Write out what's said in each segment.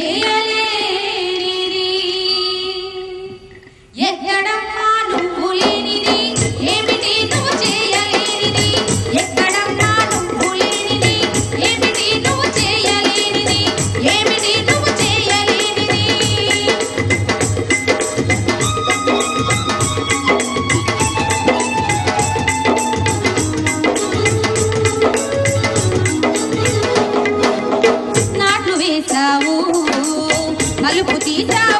Yeah. తీసావు మలుపు తీసావు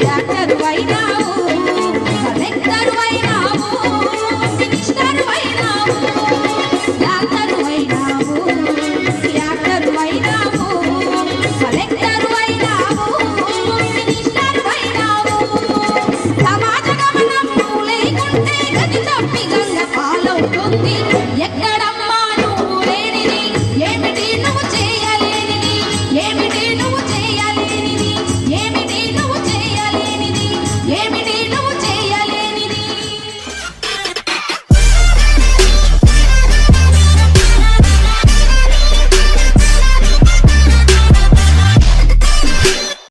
Yeah,